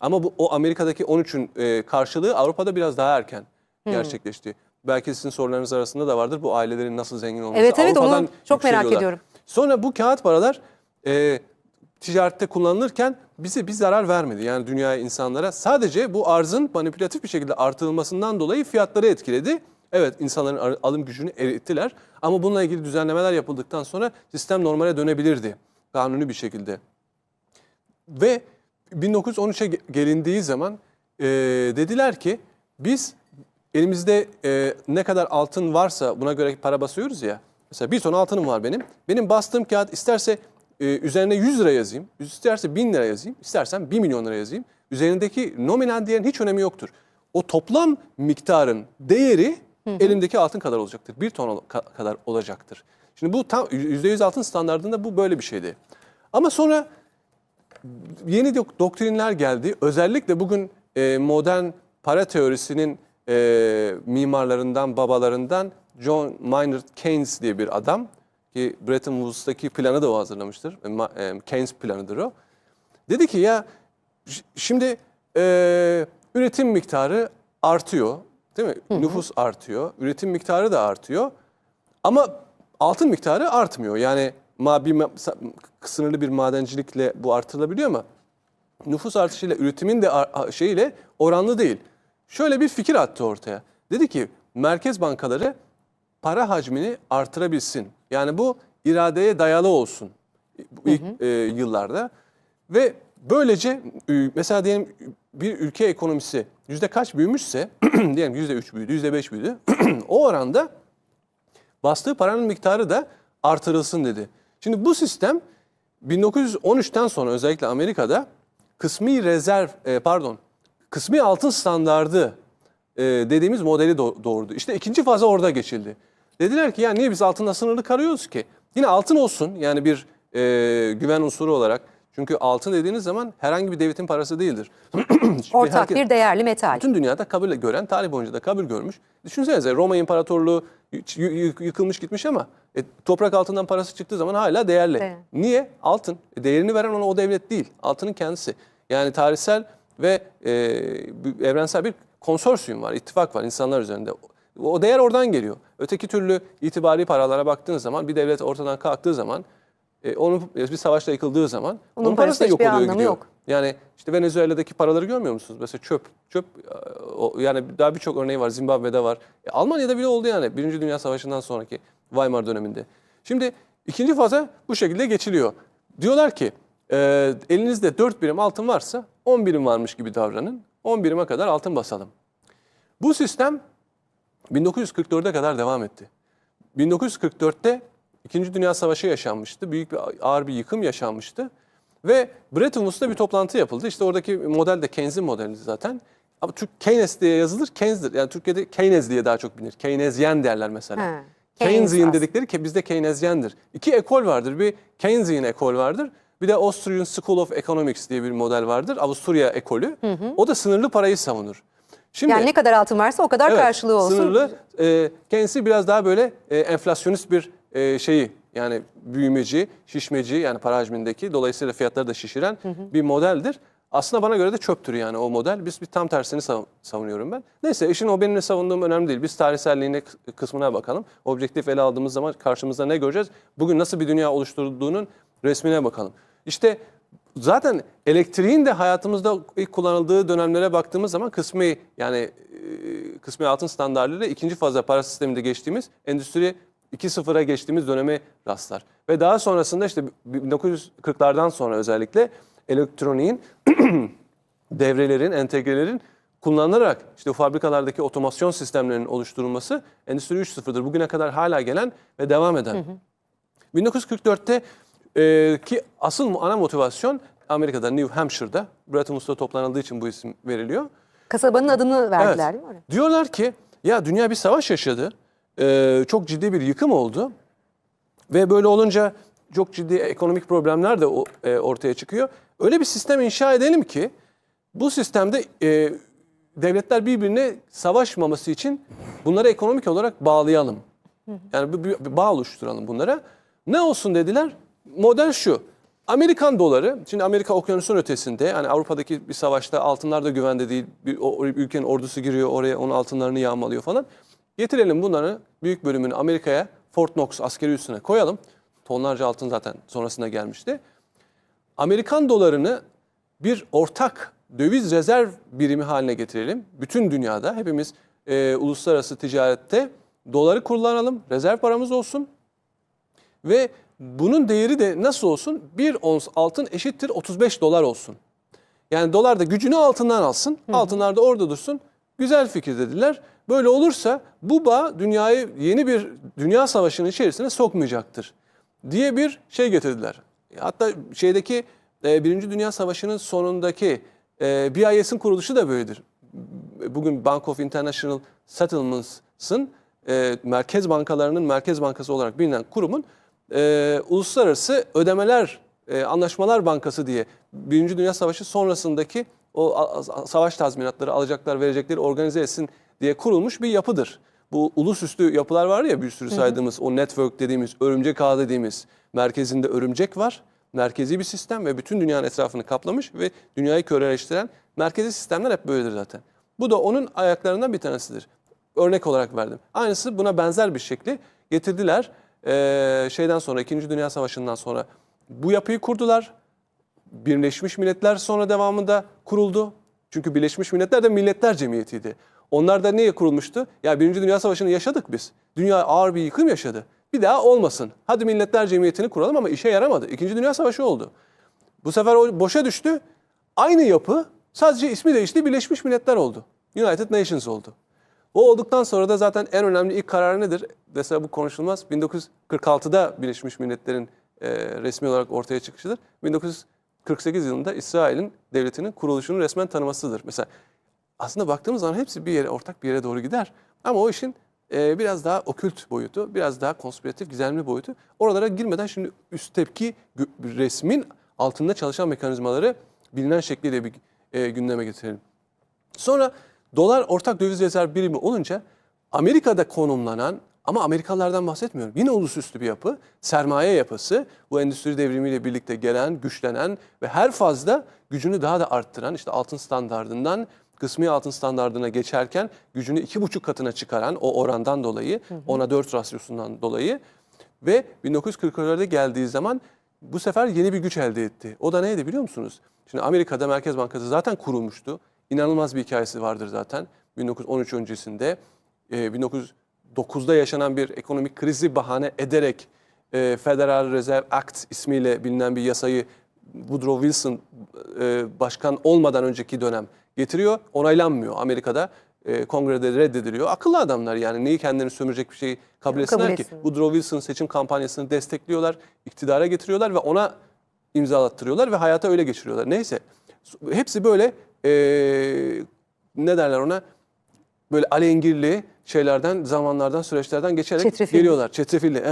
Ama bu o Amerika'daki 13'ün e, karşılığı Avrupa'da biraz daha erken gerçekleşti. Belki sizin sorularınız arasında da vardır bu ailelerin nasıl zengin olması. Evet, evet, onu Avrupa'dan çok merak yükseliyorlar. ediyorum. Sonra bu kağıt paralar e, ticarette kullanılırken bize bir zarar vermedi. Yani dünyaya insanlara sadece bu arzın manipülatif bir şekilde artırılmasından dolayı fiyatları etkiledi. Evet insanların ar- alım gücünü erittiler ama bununla ilgili düzenlemeler yapıldıktan sonra sistem normale dönebilirdi kanuni bir şekilde. Ve 1913'e ge- gelindiği zaman e, dediler ki biz elimizde e, ne kadar altın varsa buna göre para basıyoruz ya. Mesela bir ton altınım var benim. Benim bastığım kağıt isterse e, üzerine 100 lira yazayım, isterse 1000 lira yazayım, istersen 1 milyon lira yazayım. Üzerindeki nominal değerin hiç önemi yoktur. O toplam miktarın değeri elimdeki altın kadar olacaktır. Bir ton ol- kadar olacaktır. Şimdi bu tam %100 altın standartında bu böyle bir şeydi. Ama sonra yeni dok- doktrinler geldi. Özellikle bugün e, modern para teorisinin e, mimarlarından, babalarından John Maynard Keynes diye bir adam ki Bretton Woods'taki planı da o hazırlamıştır. E, e, Keynes planıdır o. Dedi ki ya şimdi e, üretim miktarı artıyor. Değil mi? Nüfus artıyor. Üretim miktarı da artıyor. Ama altın miktarı artmıyor. Yani ma bir sınırlı bir madencilikle bu artırılabiliyor ama nüfus artışıyla üretimin de şeyiyle oranlı değil. Şöyle bir fikir attı ortaya. Dedi ki merkez bankaları para hacmini artırabilsin. Yani bu iradeye dayalı olsun ilk e, yıllarda. Ve böylece mesela diyelim bir ülke ekonomisi yüzde kaç büyümüşse diyelim yüzde üç büyüdü, yüzde beş büyüdü. o oranda bastığı paranın miktarı da artırılsın dedi. Şimdi bu sistem 1913'ten sonra özellikle Amerika'da kısmi rezerv e, pardon kısmi altın standardı e, dediğimiz modeli do- doğurdu. İşte ikinci faza orada geçildi. Dediler ki ya niye biz altında sınırlı karıyoruz ki? Yine altın olsun yani bir e, güven unsuru olarak. Çünkü altın dediğiniz zaman herhangi bir devletin parası değildir. Ortak herkes- bir değerli metal. bütün dünyada kabul gören, tarih boyunca da kabul görmüş. Düşünsenize Roma İmparatorluğu yıkılmış gitmiş ama e, toprak altından parası çıktığı zaman hala değerli. Evet. Niye? Altın. E, değerini veren ona o devlet değil. Altının kendisi. Yani tarihsel ve e, evrensel bir konsorsiyum var, ittifak var insanlar üzerinde. O değer oradan geliyor. Öteki türlü itibari paralara baktığınız zaman bir devlet ortadan kalktığı zaman e, onun bir savaşla yıkıldığı zaman Onun onun, parası da yok oluyor gidiyor. yok. Yani işte Venezuela'daki paraları görmüyor musunuz? Mesela çöp, çöp e, yani daha birçok örneği var. Zimbabwe'de var. E, Almanya'da bile oldu yani Birinci Dünya Savaşı'ndan sonraki Weimar döneminde. Şimdi ikinci faza bu şekilde geçiliyor. Diyorlar ki e, elinizde 4 birim altın varsa 10 birim varmış gibi davranın. 10 birime kadar altın basalım. Bu sistem 1944'e kadar devam etti. 1944'te İkinci Dünya Savaşı yaşanmıştı. Büyük bir ağır bir yıkım yaşanmıştı. Ve Bretton Woods'ta bir toplantı yapıldı. İşte oradaki model de Keynes'in modeli zaten. Ama Türk Keynes diye yazılır, Keynes'dir. Yani Türkiye'de Keynes diye daha çok bilinir. Keynesyen derler mesela. Keynes Keynesian dedikleri ki bizde Keynesyendir. İki ekol vardır. Bir Keynesian ekol vardır. Bir de Austrian School of Economics diye bir model vardır. Avusturya ekolü. O da sınırlı parayı savunur. Şimdi Yani ne kadar altın varsa o kadar Evet, karşılığı olsun. Sınırlı. E, kendisi biraz daha böyle e, enflasyonist bir e, şeyi yani büyümeci, şişmeci yani para hacmindeki dolayısıyla fiyatları da şişiren bir modeldir. Aslında bana göre de çöptür yani o model. Biz bir tam tersini sav- savunuyorum ben. Neyse işin o benim ne savunduğum önemli değil. Biz tarihselliğine kı- kısmına bakalım. Objektif ele aldığımız zaman karşımızda ne göreceğiz? Bugün nasıl bir dünya oluşturduğunun resmine bakalım. İşte zaten elektriğin de hayatımızda ilk kullanıldığı dönemlere baktığımız zaman kısmi yani e, kısmi altın standartlarıyla ikinci fazla para sisteminde geçtiğimiz endüstri 2.0'a geçtiğimiz döneme rastlar. Ve daha sonrasında işte 1940'lardan sonra özellikle elektroniğin devrelerin, entegrelerin kullanılarak işte fabrikalardaki otomasyon sistemlerinin oluşturulması Endüstri 3.0'dır. Bugüne kadar hala gelen ve devam eden. 1944'te e, ki asıl ana motivasyon Amerika'da New Hampshire'da Bretton Woods'ta toplanıldığı için bu isim veriliyor. Kasabanın adını verdiler Evet. değil mi? Diyorlar ki ya dünya bir savaş yaşadı. Ee, çok ciddi bir yıkım oldu. Ve böyle olunca çok ciddi ekonomik problemler de e, ortaya çıkıyor. Öyle bir sistem inşa edelim ki bu sistemde e, devletler birbirine savaşmaması için bunları ekonomik olarak bağlayalım. Yani bir, bir- bir bağ oluşturalım bunlara. Ne olsun dediler? Model şu. Amerikan doları, şimdi Amerika okyanusun ötesinde, yani Avrupa'daki bir savaşta altınlar da güvende değil. Bir, o, o ülkenin ordusu giriyor oraya, onun altınlarını yağmalıyor falan. Getirelim bunları, büyük bölümünü Amerika'ya, Fort Knox askeri üssüne koyalım. Tonlarca altın zaten sonrasında gelmişti. Amerikan dolarını bir ortak döviz rezerv birimi haline getirelim. Bütün dünyada hepimiz e, uluslararası ticarette doları kullanalım, rezerv paramız olsun. Ve bunun değeri de nasıl olsun? Bir ons altın eşittir 35 dolar olsun. Yani dolar da gücünü altından alsın, altınlar da orada dursun. Güzel fikir dediler. Böyle olursa bu bağ dünyayı yeni bir dünya savaşının içerisine sokmayacaktır diye bir şey getirdiler. Hatta şeydeki e, Birinci Dünya Savaşı'nın sonundaki e, BIS'in kuruluşu da böyledir. Bugün Bank of International Settlements'ın e, merkez bankalarının merkez bankası olarak bilinen kurumun e, uluslararası ödemeler e, anlaşmalar bankası diye Birinci Dünya Savaşı sonrasındaki o a- a- savaş tazminatları alacaklar verecekleri organize etsin diye kurulmuş bir yapıdır. Bu ulusüstü yapılar var ya bir sürü saydığımız o network dediğimiz örümcek ağ dediğimiz merkezinde örümcek var. Merkezi bir sistem ve bütün dünyanın etrafını kaplamış ve dünyayı köreleştiren merkezi sistemler hep böyledir zaten. Bu da onun ayaklarından bir tanesidir. Örnek olarak verdim. Aynısı buna benzer bir şekli getirdiler. Ee, şeyden sonra, İkinci Dünya Savaşı'ndan sonra bu yapıyı kurdular. Birleşmiş Milletler sonra devamında kuruldu. Çünkü Birleşmiş Milletler de milletler cemiyetiydi. Onlar da niye kurulmuştu? Ya Birinci Dünya Savaşı'nı yaşadık biz. Dünya ağır bir yıkım yaşadı. Bir daha olmasın. Hadi milletler cemiyetini kuralım ama işe yaramadı. İkinci Dünya Savaşı oldu. Bu sefer o boşa düştü. Aynı yapı sadece ismi değişti Birleşmiş Milletler oldu. United Nations oldu. O olduktan sonra da zaten en önemli ilk karar nedir? Mesela bu konuşulmaz. 1946'da Birleşmiş Milletler'in e, resmi olarak ortaya çıkışıdır. 1948 yılında İsrail'in devletinin kuruluşunu resmen tanımasıdır. Mesela aslında baktığımız zaman hepsi bir yere, ortak bir yere doğru gider. Ama o işin e, biraz daha okült boyutu, biraz daha konspiratif, gizemli boyutu. Oralara girmeden şimdi üst tepki resmin altında çalışan mekanizmaları bilinen şekliyle bir e, gündeme getirelim. Sonra dolar ortak döviz rezerv birimi olunca Amerika'da konumlanan ama Amerikalılardan bahsetmiyorum. Yine ulusüstü bir yapı, sermaye yapısı, bu endüstri devrimiyle birlikte gelen, güçlenen ve her fazla gücünü daha da arttıran, işte altın standardından kısmi altın standardına geçerken gücünü iki buçuk katına çıkaran o orandan dolayı, ona 4 rasyosundan dolayı ve 1940'larda geldiği zaman bu sefer yeni bir güç elde etti. O da neydi biliyor musunuz? Şimdi Amerika'da Merkez Bankası zaten kurulmuştu. İnanılmaz bir hikayesi vardır zaten. 1913 öncesinde e, 1909'da yaşanan bir ekonomik krizi bahane ederek e, Federal Reserve Act ismiyle bilinen bir yasayı Woodrow Wilson e, başkan olmadan önceki dönem getiriyor. Onaylanmıyor Amerika'da. E, kongrede reddediliyor. Akıllı adamlar yani neyi kendini sömürecek bir şeyi kabul Kabul etsinler ki. etsin. Woodrow Wilson seçim kampanyasını destekliyorlar, iktidara getiriyorlar ve ona imzalattırıyorlar ve hayata öyle geçiriyorlar. Neyse hepsi böyle eee, ne derler ona böyle alengirli şeylerden, zamanlardan, süreçlerden geçerek Çetrefilli. geliyorlar. Çetrefilli evet.